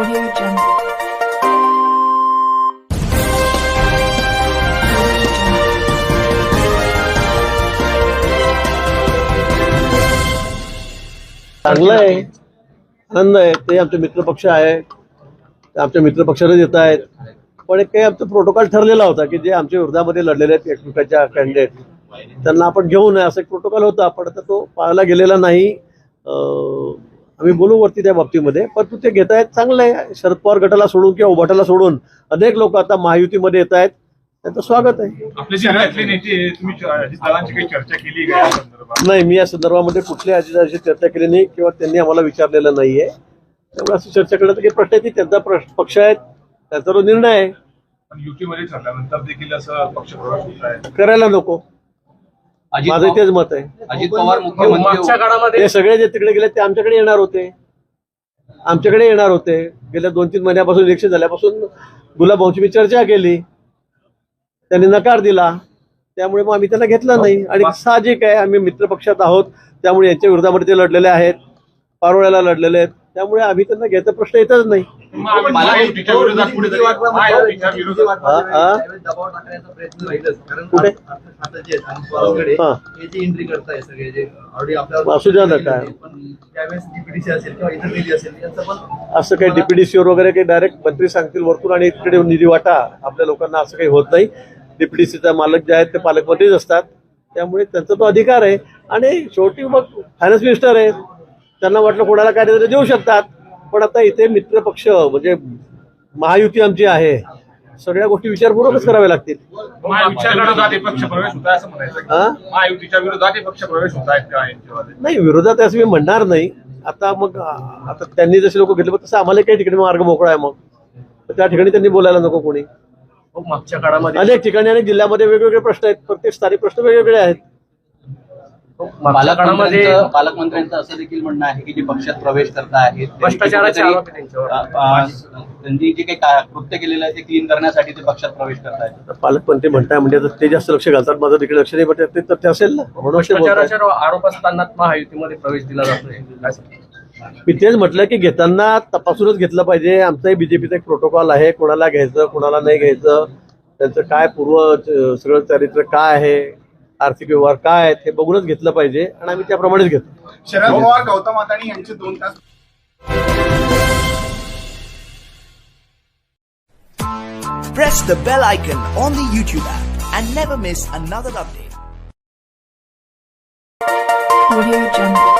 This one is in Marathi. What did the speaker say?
Audio Jungle. चांगलं आहे. आनंद आहे. ते आमचे मित्रपक्ष आहे ते आमच्या मित्रपक्षाला येत आहेत. पण एक काही आमचा प्रोटोकॉल ठरलेला होता की जे आमच्या विरोधामध्ये लढलेले आहेत एकमेकाच्या कॅन्डिडेट त्यांना आपण घेऊ नये. असं एक प्रोटोकॉल होता. पण आता तो पाळला गेलेला नाही. आम्ही बोलू वरती त्या बाबतीमध्ये परंतु ते घेत आहेत. चांगलं आहे. शरद पवार गटाला सोडून किंवा उभाटाला सोडून अनेक लोक आता महायुतीमध्ये येत आहेत. त्यांचं स्वागत आहे. केली नाही मी या संदर्भामध्ये कुठल्या अजिताशी चर्चा केली नाही किंवा त्यांनी आम्हाला विचारलेलं नाहीये. त्यामुळे असं चर्चा करण्यात काही प्रश्न आहे की त्यांचा प्रश- पक्ष आहे त्यांचा तो निर्णय आहे. पण युती मध्ये ठरल्यानंतर देखील असं करायला नको. माझं तेच मत आहे. अजित पवार मुख्यमंत्री काळामध्ये ते सगळे जे तिकडे गेले ते आमच्याकडे येणार होते. आमच्याकडे येणार होते. गेल्या दोन तीन महिन्यापासून इलेक्शन झाल्यापासून गुलाबभाऊंची मी चर्चा केली. त्यांनी नकार दिला. त्यामुळे मग आम्ही त्यांना घेतलं नाही. आणि साहजिक आहे आम्ही मित्रपक्षात आहोत. त्यामुळे यांच्या विरोधामध्ये ते लढलेले आहेत. पारोळ्याला लढलेले आहेत. त्यामुळे आम्ही त्यांना घ्यायचा प्रश्न येतच नाही. असू द्या ना काय. पण त्यावेळेस डीपीडीसी असेल किंवा इतर निधी असेल यांचं पण असं काही डीपीडीसीवर वगैरे काही डायरेक्ट मंत्री सांगतील वरतून आणि तिकडे निधी वाटा. आपल्या लोकांना असं काही होत नाही. डीपीडीसीचा मालक जे आहेत ते पालकमंत्रीच असतात. त्यामुळे त्यांचा तो अधिकार आहे. आणि शेवटी मग फायनान्स मिनिस्टर आहे त्यांना वाटलं कोणाला काय तरी देऊ शकतात. पण आता इथे मित्रपक्ष म्हणजे महायुती आमची आहे सगळ्या गोष्टी विचारपूर्वकच कराव्या लागतील. पक्ष पक्ष नाही विरोधात असं मी म्हणणार नाही. आता मग आता त्यांनी जसे लोक घेतले तसं आम्हाला काही ठिकाणी मार्ग मोकळा आहे मग. त्या ठिकाणी त्यांनी बोलायला नको कोणी. हो, मागच्या काळामध्ये अनेक ठिकाणी अनेक जिल्ह्यामध्ये वेगवेगळे प्रश्न आहेत. प्रत्येक स्थानिक प्रश्न वेगवेगळे आहेत. पालकमंत्र्यांचं पालकमंत्र्यांचं असं देखील म्हणणं आहे की जे पक्षात प्रवेश करत आहेत त्यांनी जे काही कृत्य केलेलं आहे ते क्लीन करण्यासाठी ते पक्षात प्रवेश करत आहेत पालकमंत्री म्हणताय म्हणजे ते जास्त लक्ष घालतात माझं तिकडे लक्ष नाही पण ते तर ते असेल ना. म्हणून आरोप असताना महायुतीमध्ये प्रवेश दिला जातोय? मी तेच म्हटलं की घेताना तपासूनच घेतलं पाहिजे. आमचाही बीजेपीचा एक प्रोटोकॉल आहे कोणाला घ्यायचं कोणाला नाही घ्यायचं त्यांचं काय पूर्व सगळं चारित्र्य काय आहे? आर्थिक व्यवहार काय आहेत हे बघूनच घेतलं पाहिजे आणि आम्ही त्याप्रमाणेच घेतो शरद पवार गौतम अदानी यांचे दोन तास press the bell icon on the YouTube app and never miss another update. Audio Jungle.